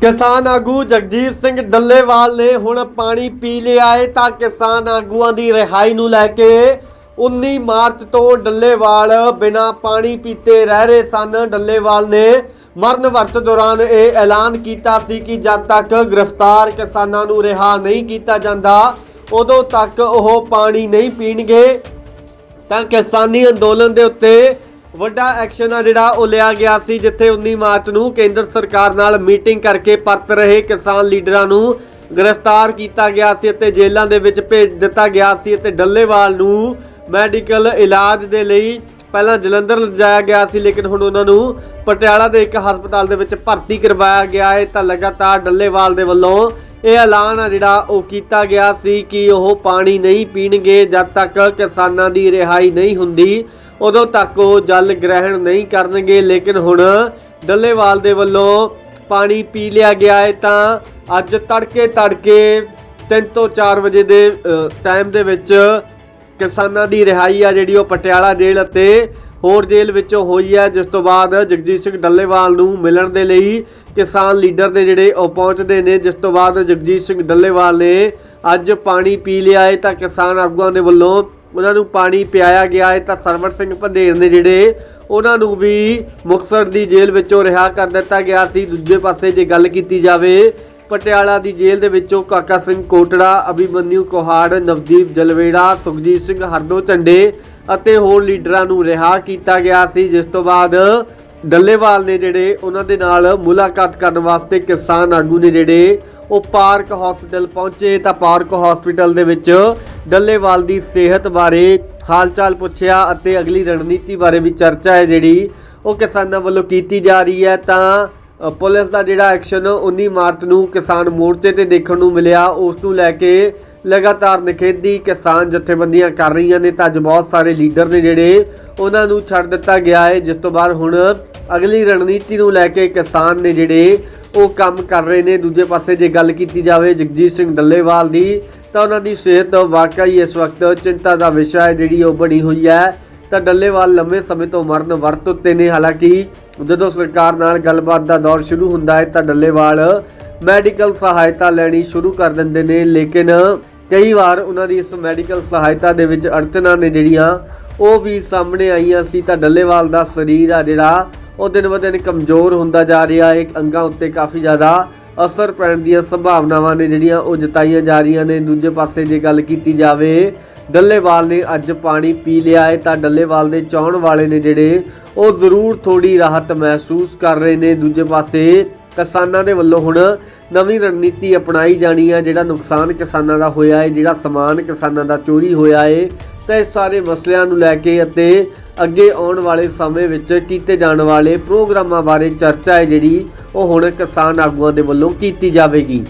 ਕਿਸਾਨ ਆਗੂ ਜਗਜੀਤ ਸਿੰਘ ਡੱਲੇਵਾਲ ਨੇ ਹੁਣ ਪਾਣੀ ਪੀ ਲਿਆ ਹੈ ਤਾਂ ਕਿਸਾਨ ਆਗੂਆਂ ਦੀ ਰਿਹਾਈ ਨੂੰ ਲੈ ਕੇ 19 ਮਾਰਚ ਤੋਂ ਡੱਲੇਵਾਲ ਬਿਨਾ ਪਾਣੀ ਪੀਤੇ ਰਹਿ ਰਹੇ ਸਨ। ਡੱਲੇਵਾਲ ਨੇ ਮਰਨ ਵਰਤ ਦੌਰਾਨ ਇਹ ਐਲਾਨ ਕੀਤਾ ਸੀ ਕਿ ਜਦ ਤੱਕ ਗ੍ਰਿਫਤਾਰ ਕਿਸਾਨਾਂ ਨੂੰ ਰਿਹਾ ਨਹੀਂ ਕੀਤਾ ਜਾਂਦਾ, ਉਦੋਂ ਤੱਕ ਉਹ ਪਾਣੀ ਨਹੀਂ ਪੀਣਗੇ। ਤਾਂ ਕਿਸਾਨੀ ਅੰਦੋਲਨ ਦੇ ਉੱਤੇ ਵੱਡਾ ਐਕਸ਼ਨ ਆ ਜਿਹੜਾ ਉਹ ਲਿਆ ਗਿਆ ਸੀ ਜਿੱਥੇ 19 ਮਾਰਚ ਨੂੰ ਕੇਂਦਰ ਸਰਕਾਰ ਨਾਲ ਮੀਟਿੰਗ ਕਰਕੇ ਪਰਤ ਰਹੇ ਕਿਸਾਨ ਲੀਡਰਾਂ ਨੂੰ ਗ੍ਰਿਫਤਾਰ ਕੀਤਾ ਗਿਆ ਸੀ ਅਤੇ ਜੇਲ੍ਹਾਂ ਦੇ ਵਿੱਚ ਭੇਜ ਦਿੱਤਾ ਗਿਆ ਸੀ ਅਤੇ ਡੱਲੇਵਾਲ ਨੂੰ ਮੈਡੀਕਲ ਇਲਾਜ ਦੇ ਲਈ ਪਹਿਲਾਂ ਜਲੰਧਰ ਲਿਜਾਇਆ ਗਿਆ ਸੀ, ਲੇਕਿਨ ਹੁਣ ਉਹਨਾਂ ਨੂੰ ਪਟਿਆਲਾ ਦੇ ਇੱਕ ਹਸਪਤਾਲ ਦੇ ਵਿੱਚ ਭਰਤੀ ਕਰਵਾਇਆ ਗਿਆ ਹੈ। ਤਾਂ ਲਗਾਤਾਰ ਡੱਲੇਵਾਲ ਦੇ ਵੱਲੋਂ ਇਹ ਐਲਾਨ ਆ ਜਿਹੜਾ ਉਹ ਕੀਤਾ ਗਿਆ ਸੀ ਕਿ ਉਹ ਪਾਣੀ ਨਹੀਂ ਪੀਣਗੇ ਜਦ ਤੱਕ ਕਿਸਾਨਾਂ ਦੀ ਰਿਹਾਈ ਨਹੀਂ ਹੁੰਦੀ। ਉਦੋਂ ਤੱਕ ਉਹ ਜਲ ਗ੍ਰਹਿਣ ਨਹੀਂ ਕਰਨਗੇ। ਲੇਕਿਨ ਹੁਣ ਡੱਲੇਵਾਲ ਦੇ ਵੱਲੋਂ ਪਾਣੀ ਪੀ ਲਿਆ ਗਿਆ ਹੈ ਤਾਂ ਅੱਜ ਤੜਕੇ ਤੜਕੇ 3 ਤੋਂ 4 ਵਜੇ ਦੇ ਟਾਈਮ ਦੇ ਵਿੱਚ ਕਿਸਾਨਾਂ ਦੀ ਰਿਹਾਈ ਆ ਜਿਹੜੀ ਉਹ ਪਟਿਆਲਾ ਜੇਲ੍ਹ ਅਤੇ ਹੋਰ ਜੇਲ੍ਹ ਵਿੱਚੋਂ ਹੋਈ ਹੈ, ਜਿਸ ਤੋਂ ਬਾਅਦ ਜਗਜੀਤ ਸਿੰਘ ਡੱਲੇਵਾਲ ਨੂੰ ਮਿਲਣ ਦੇ ਲਈ ਕਿਸਾਨ ਲੀਡਰ ਦੇ ਜਿਹੜੇ ਉਹ ਪਹੁੰਚਦੇ ਨੇ, ਜਿਸ ਤੋਂ ਬਾਅਦ ਜਗਜੀਤ ਸਿੰਘ ਡੱਲੇਵਾਲ ਨੇ ਅੱਜ ਪਾਣੀ ਪੀ ਲਿਆ ਹੈ ਤਾਂ ਕਿਸਾਨ ਆਗੂਆਂ ਦੇ ਵੱਲੋਂ ਉਹਨਾਂ ਨੂੰ ਪਾਣੀ ਪਿਆਇਆ ਗਿਆ ਹੈ ਤਾਂ ਸਰਵਰ ਸਿੰਘ ਪੰਧੇਰ ਨੇ ਜਿਹੜੇ ਉਹਨਾਂ ਨੂੰ ਵੀ ਮੁਕਤਸਰ ਦੀ ਜੇਲ੍ਹ ਵਿੱਚੋਂ ਰਿਹਾ ਕਰ ਦਿੱਤਾ ਗਿਆ ਸੀ। ਦੂਜੇ ਪਾਸੇ ਜੇ ਗੱਲ ਕੀਤੀ ਜਾਵੇ, ਪਟਿਆਲਾ ਦੀ ਜੇਲ੍ਹ ਦੇ ਵਿੱਚੋਂ ਕਾਕਾ ਸਿੰਘ ਕੋਟੜਾ ਅਭਿਮਨਿਊ ਕੋਹਾੜ, ਨਵਦੀਪ ਜਲਵੇੜਾ, ਸੁਖਜੀਤ ਸਿੰਘ ਹਰਦੋ ਝੰਡੇ ਅਤੇ ਹੋਰ ਲੀਡਰਾਂ ਨੂੰ ਰਿਹਾ ਕੀਤਾ ਗਿਆ ਸੀ, ਜਿਸ ਤੋਂ ਬਾਅਦ ਡੱਲੇਵਾਲ ਨੇ ਜਿਹੜੇ ਉਹਨਾਂ ਦੇ ਨਾਲ ਮੁਲਾਕਾਤ ਕਰਨ ਵਾਸਤੇ ਕਿਸਾਨ ਆਗੂ ਨੇ ਜਿਹੜੇ ਉਹ ਪਾਰਕ ਹਸਪੀਟਲ ਪਹੁੰਚੇ, ਤਾਂ ਪਾਰਕ ਹਸਪੀਟਲ ਦੇ ਵਿੱਚ ਡੱਲੇਵਾਲ ਦੀ ਸਿਹਤ ਬਾਰੇ ਹਾਲਚਾਲ ਪੁੱਛਿਆ ਅਤੇ ਅਗਲੀ ਰਣਨੀਤੀ ਬਾਰੇ ਵੀ ਚਰਚਾ ਹੈ ਜਿਹੜੀ ਉਹ ਕਿਸਾਨਾਂ ਵੱਲੋਂ ਕੀਤੀ ਜਾ ਰਹੀ ਹੈ। ਤਾਂ ਪੁਲਿਸ ਦਾ ਜਿਹੜਾ ਐਕਸ਼ਨ 19 ਮਾਰਚ ਨੂੰ ਕਿਸਾਨ ਮੋਰਚੇ ਤੇ ਦੇਖਣ ਨੂੰ ਮਿਲਿਆ, ਉਸ ਨੂੰ ਲੈ ਕੇ ਲਗਾਤਾਰ ਨਿਖੇਧੀ ਕਿਸਾਨ ਜਥੇਬੰਦੀਆਂ ਕਰ ਰਹੀਆਂ ਨੇ ਤਾਂ ਅੱਜ ਬਹੁਤ ਸਾਰੇ ਲੀਡਰ ਨੇ ਜਿਹੜੇ ਉਹਨਾਂ ਨੂੰ ਛੱਡ ਦਿੱਤਾ ਗਿਆ ਹੈ। ਜਿਸ ਤੋਂ ਬਾਅਦ ਹੁਣ ਅਗਲੀ ਰਣਨੀਤੀ ਨੂੰ ਲੈ ਕੇ ਕਿਸਾਨ ਨੇ ਜਿਹੜੇ ਉਹ ਕੰਮ ਕਰ ਰਹੇ ਨੇ। ਦੂਜੇ ਪਾਸੇ ਜੇ ਗੱਲ ਕੀਤੀ ਜਾਵੇ ਜਗਜੀਤ ਸਿੰਘ ਡੱਲੇਵਾਲ ਦੀ, ਤਾਂ ਉਹਨਾਂ ਦੀ ਸਿਹਤ ਵਾਕਈ ਇਸ ਵਕਤ ਚਿੰਤਾ ਦਾ ਵਿਸ਼ਾ ਹੈ ਜਿਹੜੀ ਉਹ ਬਣੀ ਹੋਈ ਹੈ। ਤਾਂ ਡੱਲੇਵਾਲ ਲੰਮੇ ਸਮੇਂ ਤੋਂ ਮਰਨ ਵਰਤ ਉੱਤੇ ਨੇ। ਹਾਲਾਂਕਿ ਜਦੋਂ ਸਰਕਾਰ ਨਾਲ ਗੱਲਬਾਤ ਦਾ ਦੌਰ ਸ਼ੁਰੂ ਹੁੰਦਾ ਹੈ ਤਾਂ ਡੱਲੇਵਾਲ ਮੈਡੀਕਲ ਸਹਾਇਤਾ ਲੈਣੀ ਸ਼ੁਰੂ ਕਰ ਦਿੰਦੇ ਨੇ। ਲੇਕਿਨ ਕਈ ਵਾਰ ਉਹਨਾਂ ਦੀ ਇਸ ਮੈਡੀਕਲ ਸਹਾਇਤਾ ਦੇ ਵਿੱਚ ਅੜਚਨਾਂ ਨੇ ਜਿਹੜੀਆਂ, ਉਹ ਵੀ ਸਾਹਮਣੇ ਆਈਆਂ ਸੀ। ਤਾਂ ਡੱਲੇਵਾਲ ਦਾ ਸਰੀਰ ਆ ਜਿਹੜਾ, ਉਹ ਦਿਨ ਬ ਦਿਨ ਕਮਜ਼ੋਰ ਹੁੰਦਾ ਜਾ ਰਿਹਾ। ਹੈ ਅੰਗਾਂ ਉੱਤੇ ਕਾਫੀ ਜ਼ਿਆਦਾ ਅਸਰ ਪੈਣ ਦੀਆਂ ਸੰਭਾਵਨਾਵਾਂ ਨੇ ਜਿਹੜੀਆਂ ਉਹ ਜਤਾਈਆਂ ਜਾ ਰਹੀਆਂ ਨੇ। ਦੂਜੇ ਪਾਸੇ ਜੇ ਗੱਲ ਕੀਤੀ ਜਾਵੇ, ਡੱਲੇਵਾਲ ਨੇ ਅੱਜ ਪਾਣੀ ਪੀ ਲਿਆ ਹੈ। ਤਾਂ ਡੱਲੇਵਾਲ ਦੇ ਚਾਹਣ ਵਾਲੇ ਨੇ ਜਿਹੜੇ, ਉਹ ਜ਼ਰੂਰ ਥੋੜੀ ਰਾਹਤ ਮਹਿਸੂਸ ਕਰ ਰਹੇ ਨੇ। ਦੂਜੇ ਪਾਸੇ ਕਿਸਾਨਾਂ ਦੇ ਵੱਲੋਂ ਹੁਣ ਨਵੀਂ ਰਣਨੀਤੀ ਅਪਣਾਈ ਜਾਣੀ ਹੈ ਜਿਹੜਾ ਨੁਕਸਾਨ ਕਿਸਾਨਾਂ ਦਾ ਹੋਇਆ ਹੈ ਜਿਹੜਾ ਸਮਾਨ ਕਿਸਾਨਾਂ ਦਾ ਚੋਰੀ ਹੋਇਆ ਹੈ ਤਾਂ ਇਸ ਸਾਰੇ ਮਸਲਿਆਂ ਨੂੰ ਲੈ ਕੇ ਅਤੇ ਅੱਗੇ ਆਉਣ ਵਾਲੇ ਸਮੇਂ ਵਿੱਚ ਕੀਤੇ ਜਾਣ ਵਾਲੇ ਪ੍ਰੋਗਰਾਮਾਂ ਬਾਰੇ ਚਰਚਾ ਹੈ ਜਿਹੜੀ ਉਹ ਹੁਣ ਕਿਸਾਨ ਆਗੂਆਂ ਦੇ ਵੱਲੋਂ ਕੀਤੀ ਜਾਵੇਗੀ।